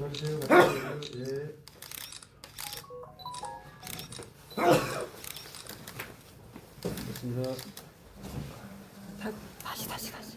가세요. 가세요. 예. 됐습니다. 다, 다시 다시 다시.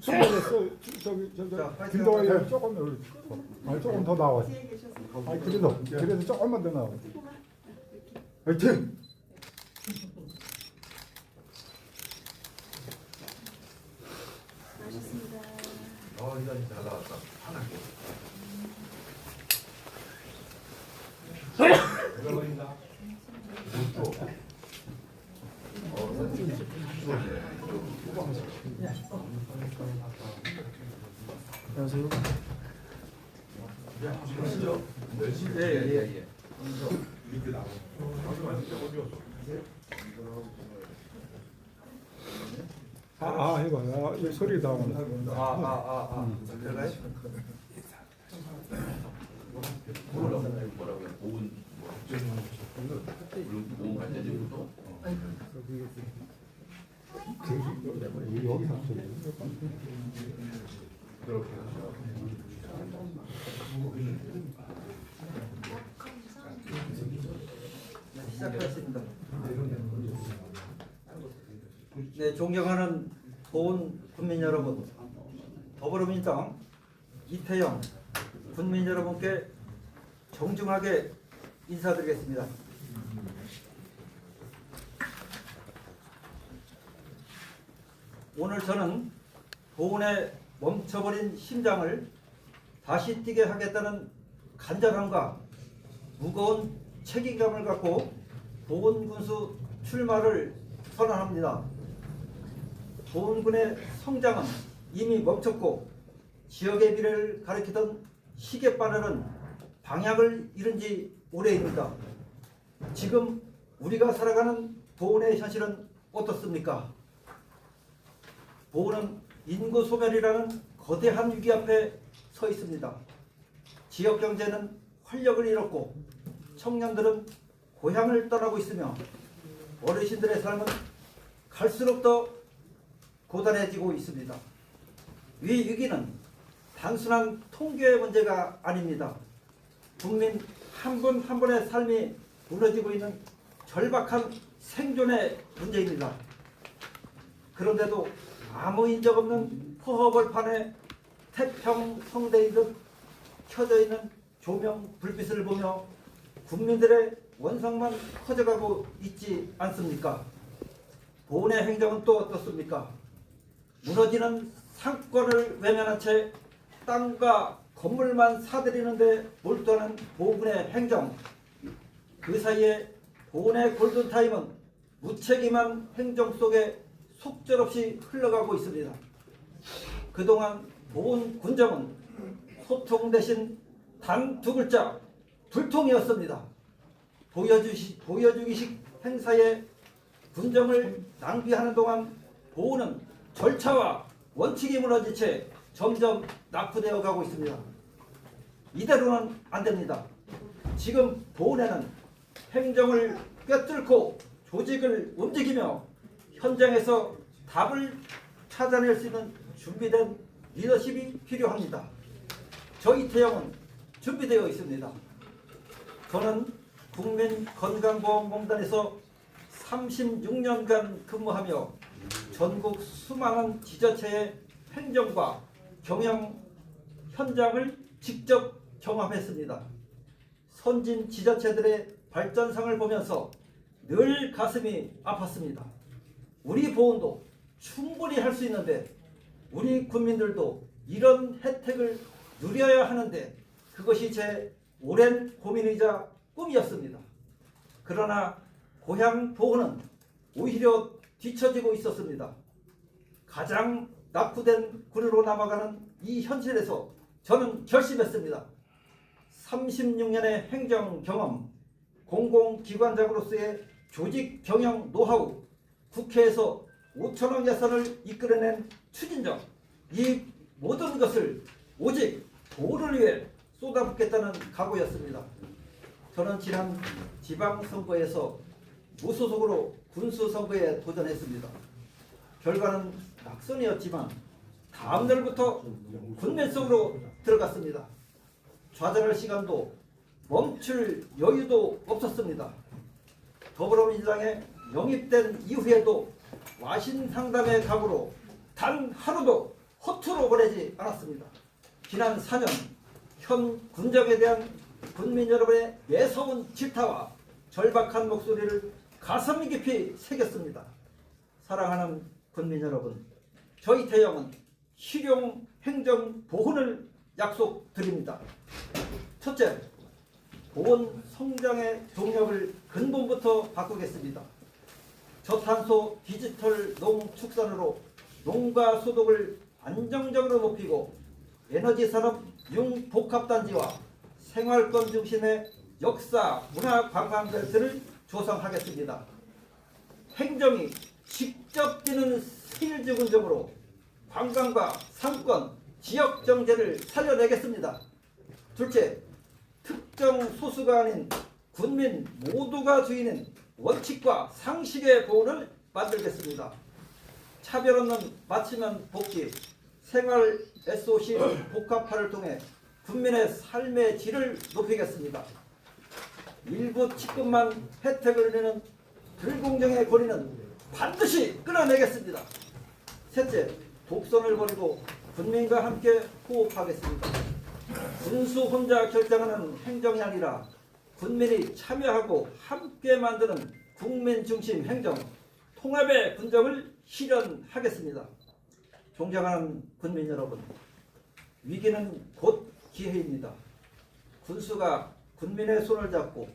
수고했어. 저기 저기 하세요. 조금 여기 아니 조금 더 나와. 아니 그래도 그래도 조금만 더 나와. 화이팅! 어, 이거 잘 나왔다. 하나게. 안녕하세요. 예, 예, 예. 아, 아 해봐. 아, 이 소리 나오네. 아, 아, 아, 아. 들어가요? 뭐라고. 시작하겠습니다. 네, 존경하는 보훈 국민 여러분, 더불어민주당 이태영 국민 여러분께 정중하게 인사드리겠습니다. 오늘 저는 보훈의 멈춰버린 심장을 다시 뛰게 하겠다는 간절함과 무거운 책임감을 갖고 보건군수 출마를 선언합니다. 보건군의 성장은 이미 멈췄고 지역의 미래를 가리키던 시계바늘은 방향을 잃은 지 오래입니다. 지금 우리가 살아가는 보건의 현실은 어떻습니까? 보건은 인구 소멸이라는 거대한 위기 앞에 서 있습니다. 지역 경제는 활력을 잃었고 청년들은 고향을 떠나고 있으며 어르신들의 삶은 갈수록 더 고단해지고 있습니다. 이 위기는 단순한 통계의 문제가 아닙니다. 국민 한분한 분의 삶이 무너지고 있는 절박한 생존의 문제입니다. 그런데도 아무 인적 없는 허허벌판에 태평성대인 듯 켜져 있는 조명 불빛을 보며 국민들의 원성만 커져가고 있지 않습니까? 보훈의 행정은 또 어떻습니까? 무너지는 상권을 외면한 채 땅과 건물만 사들이는데 몰두하는 보훈의 행정. 그 사이에 보훈의 골든타임은 무책임한 행정 속에 속절없이 흘러가고 있습니다. 그동안 보훈 군정은 소통 대신 단 두 글자 불통이었습니다. 보여주시, 보여주기식 행사에 군정을 낭비하는 동안 보훈은 절차와 원칙이 무너진 채 점점 낙후되어 가고 있습니다. 이대로는 안 됩니다. 지금 보훈에는 행정을 꿰뚫고 조직을 움직이며 현장에서 답을 찾아낼 수 있는 준비된 리더십이 필요합니다. 저희 태영은 준비되어 있습니다. 저는 국민건강보험공단에서 36년간 근무하며 전국 수많은 지자체의 행정과 경영 현장을 직접 경험했습니다. 선진 지자체들의 발전상을 보면서 늘 가슴이 아팠습니다. 우리 보훈도 충분히 할 수 있는데 우리 국민들도 이런 혜택을 누려야 하는데 그것이 제 오랜 고민이자 꿈이었습니다. 그러나 고향 보훈은 오히려 뒤처지고 있었습니다. 가장 낙후된 군으로 남아가는 이 현실에서 저는 결심했습니다. 36년의 행정 경험, 공공기관장으로서의 조직 경영 노하우, 국회에서 5천억 예산을 이끌어낸 추진력, 이 모든 것을 오직 도를 위해 쏟아붓겠다는 각오였습니다. 저는 지난 지방선거에서 무소속으로 군수 선거에 도전했습니다. 결과는 낙선이었지만 다음 날부터 군맨 속으로 들어갔습니다. 좌절할 시간도 멈출 여유도 없었습니다. 더불어민주당에 영입된 이후에도 와신 상담의 각오로 단 하루도 허투루 보내지 않았습니다. 지난 4년 현 군정에 대한 국민 여러분의 매서운 질타와 절박한 목소리를 가슴 깊이 새겼습니다. 사랑하는 국민 여러분, 저희 태영은 실용 행정 보훈을 약속드립니다. 첫째, 보건 성장의 동력을 근본부터 바꾸겠습니다. 저탄소 디지털 농축산으로 농가 소득을 안정적으로 높이고 에너지 산업 융복합단지와 생활권 중심의 역사 문화 관광 벨트를 조성하겠습니다. 행정이 직접 뛰는 세일주군적으로 관광과 상권, 지역 정제를 살려내겠습니다. 둘째, 특정 소수가 아닌 군민 모두가 주인인 원칙과 상식의 보호를 만들겠습니다. 차별 없는 맞춤형 복지, 생활 SOC 복합화를 통해 국민의 삶의 질을 높이겠습니다. 일부 측근만 혜택을 누리는 불공정의 고리는 반드시 끊어내겠습니다. 셋째, 독선을 버리고 국민과 함께 호흡하겠습니다. 군수 혼자 결정하는 행정이 아니라 군민이 참여하고 함께 만드는 국민 중심 행정 통합의 군정을 실현하겠습니다. 존경하는 군민 여러분, 위기는 곧 기회입니다. 군수가 군민의 손을 잡고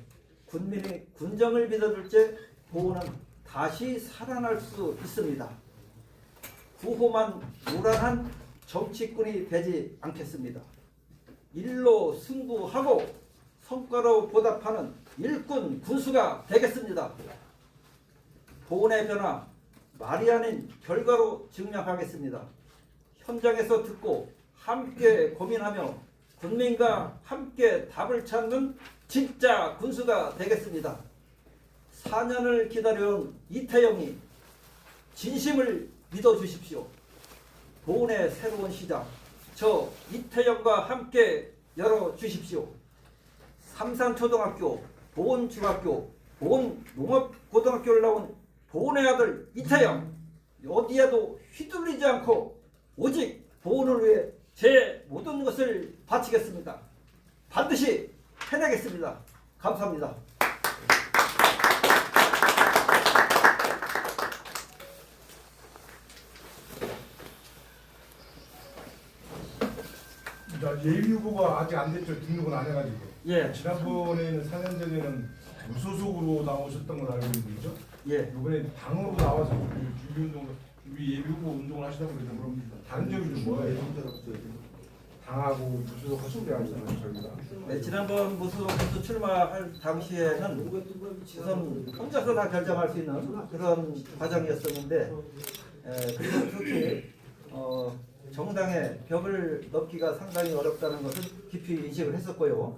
군민이 군정을 믿어줄 때 보호는 다시 살아날 수 있습니다. 구호만 무란한 정치꾼이 되지 않겠습니다. 일로 승부하고 성과로 보답하는 일꾼 군수가 되겠습니다. 보훈의 변화 말이 아닌 결과로 증명하겠습니다. 현장에서 듣고 함께 고민하며 군민과 함께 답을 찾는 진짜 군수가 되겠습니다. 4년을 기다려온 이태영이 진심을 믿어주십시오. 보훈의 새로운 시작 저 이태영과 함께 열어주십시오. 삼산초등학교, 보훈중학교, 보훈농업고등학교를 나온 보훈의 아들 이태영 어디에도 휘둘리지 않고 오직 보훈을 위해 제 모든 것을 바치겠습니다. 반드시 해내겠습니다. 감사합니다. 자, 예비 후보가 아직 안 됐죠. 등록은 안 해가지고. 예, 지난번에는 4년 전에는 무소속으로 나오셨던 걸 알고 있는 거죠. 예. 이번에 당으로 나와서 준비 운동을 준비 예비 후보 운동을 하시다고 그러죠. 그럼 다른 점이 좀 뭐예요? 당하고 게 아니잖아요, 저희가. 네, 지난번 무소속 선수 출마할 당시에는 우선 혼자서 다 결정할 수 있는 그런 과정이었었는데 에, 그리고 특히 어, 정당의 벽을 넘기가 상당히 어렵다는 것을 깊이 인식을 했었고요.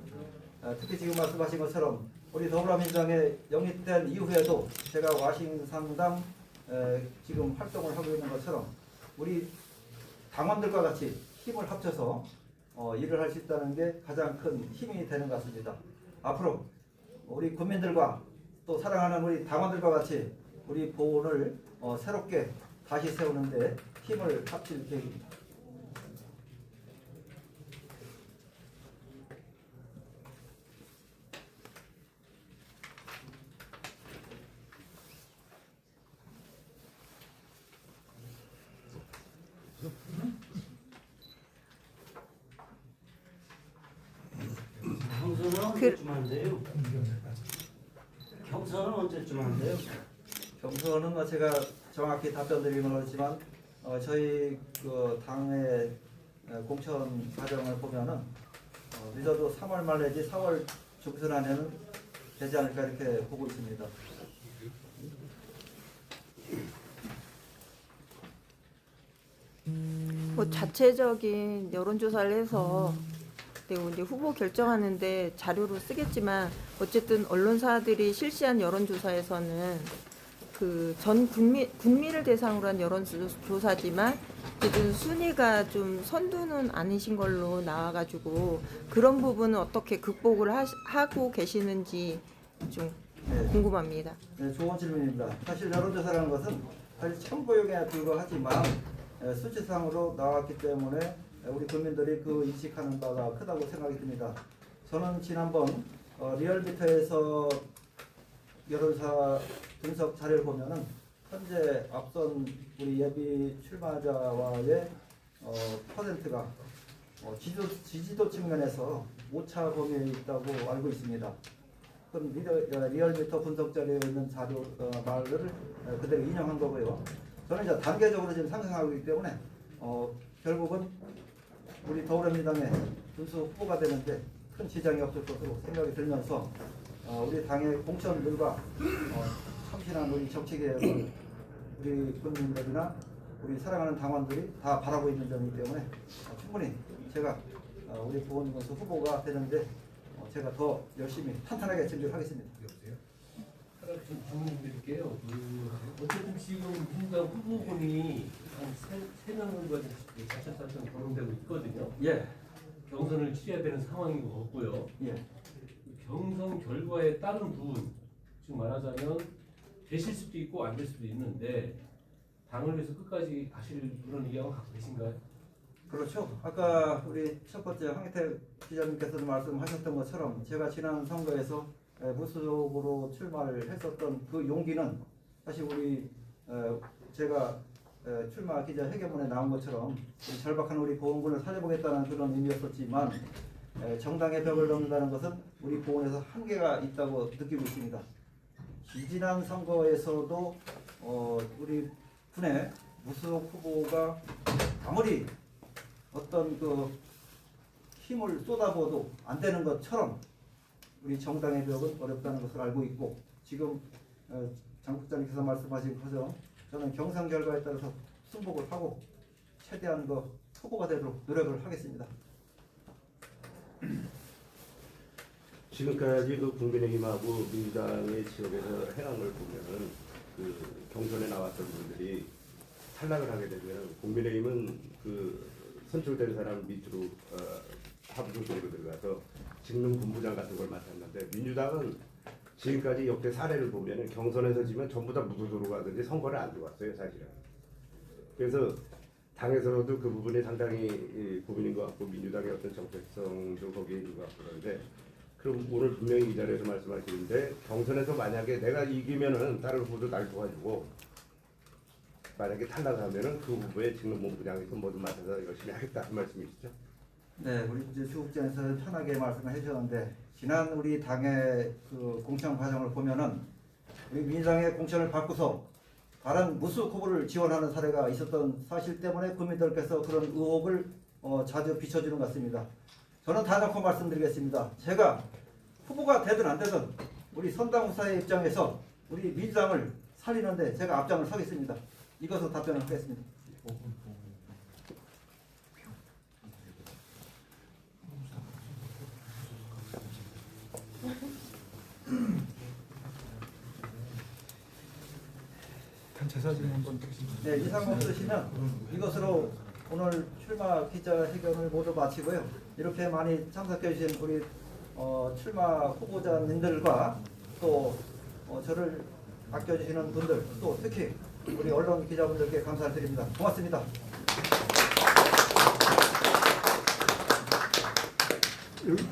아, 특히 지금 말씀하신 것처럼 우리 더불어민주당에 영입된 이후에도 제가 와싱 상당 에, 지금 활동을 하고 있는 것처럼 우리 당원들과 같이 힘을 합쳐서 어, 일을 할 수 있다는 게 가장 큰 힘이 되는 것 같습니다. 앞으로 우리 국민들과 또 사랑하는 우리 당원들과 같이 우리 보훈을 어, 새롭게 다시 세우는데 힘을 합칠 계획입니다. 경선은 언제쯤 한대요? 경선은 언제쯤 한대요? 경선은 뭐 제가 정확히 답변드리긴 어렵지만 어, 저희 그 당의 어, 공천 과정을 보면은 어, 늦어도 3월 말 내지 4월 중순 안에는 되지 않을까 이렇게 보고 있습니다. 뭐 자체적인 여론조사를 해서 그리고 이제 후보 결정하는데 자료로 쓰겠지만 어쨌든 언론사들이 실시한 여론조사에서는 그 전 국민 국민을 대상으로 한 여론조사지만 어쨌든 순위가 좀 선두는 아니신 걸로 나와가지고 그런 부분은 어떻게 극복을 하, 하고 계시는지 좀 네. 궁금합니다. 네, 좋은 질문입니다. 사실 여론조사라는 것은 사실 참고용에 불과하지만 에, 수치상으로 나왔기 때문에 우리 국민들이 그 인식하는 바가 크다고 생각이 듭니다. 저는 지난번 어, 리얼미터에서 여론사 분석 자료를 보면은 현재 앞선 우리 예비 출마자와의 어, 퍼센트가 어, 지지도, 지지도 측면에서 오차 범위에 있다고 알고 있습니다. 그럼 리얼, 어, 리얼미터 분석 자료에 있는 자료 어, 말을 어, 그대로 인용한 거고요. 저는 이제 단계적으로 지금 상승하고 있기 때문에 어, 결국은 우리 더불어민주당의 군수 후보가 되는데 큰 지장이 없을 것으로 생각이 들면서 어, 우리 당의 공천들과 어, 참신한 우리 정치개혁을 우리 국민들이나 우리 사랑하는 당원들이 다 바라고 있는 점이기 때문에 어, 충분히 제가 어, 우리 보건군수 후보가 되는데 어, 제가 더 열심히 탄탄하게 준비를 하겠습니다. 하나 좀 질문 드릴게요. 그 어쨌든 지금 민주당 후보군이 한세 명 정도가 차차차차 거론되고 있거든요. 예, 경선을 치러야 되는 상황인 것 같고요. 예. 경선 결과에 따른 부분, 즉 말하자면 되실 수도 있고 안 될 수도 있는데 당을 위해서 끝까지 가실 그런 의향을 갖고 계신가요? 그렇죠. 아까 우리 첫 번째 황희태 기자님께서도 말씀하셨던 것처럼 제가 지난 선거에서 에, 무소속으로 출마를 했었던 그 용기는 사실 우리 에, 제가 에, 출마 기자 회견문에 나온 것처럼 절박한 우리 보험군을 살려보겠다는 그런 의미였었지만 에, 정당의 벽을 넘는다는 것은 우리 보험에서 한계가 있다고 느끼고 있습니다. 지난 선거에서도 어, 우리 군의 무소속 후보가 아무리 어떤 그 힘을 쏟아부어도 안 되는 것처럼 우리 정당의 벽은 어렵다는 것을 알고 있고 지금 어, 장 국장님께서 말씀하신 것처럼 저는 경선 결과에 따라서 승복을 하고 최대한 그 후보가 되도록 노력을 하겠습니다. 지금까지 그 국민의힘하고 민주당의 지역에서 걸 보면은 그 경선에 나왔던 분들이 탈락을 하게 되면 국민의힘은 그 선출된 사람 밑으로 어, 하부조직으로 들어가서 직능 본부장 같은 걸 맡았는데 민주당은 지금까지 역대 사례를 보면은 경선에서 지면 전부 다 무소속으로 가든지 선거를 안 들어왔어요 사실은. 그래서 당에서도 그 부분이 상당히 이, 고민인 것 같고 민주당의 어떤 정체성도 거기에 있는 것 같고 그런데 그럼 오늘 분명히 이 자리에서 말씀하시는데 경선에서 만약에 내가 이기면은 다른 후보도 날 도와주고 만약에 탈락하면은 그 후보의 직능본부장에서 모두 맡아서 열심히 하겠다 그 말씀이시죠? 네, 우리 이제 주국장에서 편하게 말씀을 해주셨는데 지난 우리 당의 그 공천 과정을 보면은 우리 민주당의 공천을 받고서 다른 무수 후보를 지원하는 사례가 있었던 사실 때문에 국민들께서 그런 의혹을 어, 자주 비춰주는 것 같습니다. 저는 단호코 말씀드리겠습니다. 제가 후보가 되든 안 되든 우리 선당 후사의 입장에서 우리 민주당을 살리는데 제가 앞장을 서겠습니다. 이것으로 답변을 하겠습니다. 한 제사 지내는 건 네, 이상 없으시면 이것으로 오늘 출마 기자회견을 모두 마치고요. 이렇게 많이 참석해 주신 우리 어, 출마 후보자님들과 또 어, 저를 아껴주시는 분들 또 특히 우리 언론 기자분들께 감사드립니다. 고맙습니다. 여기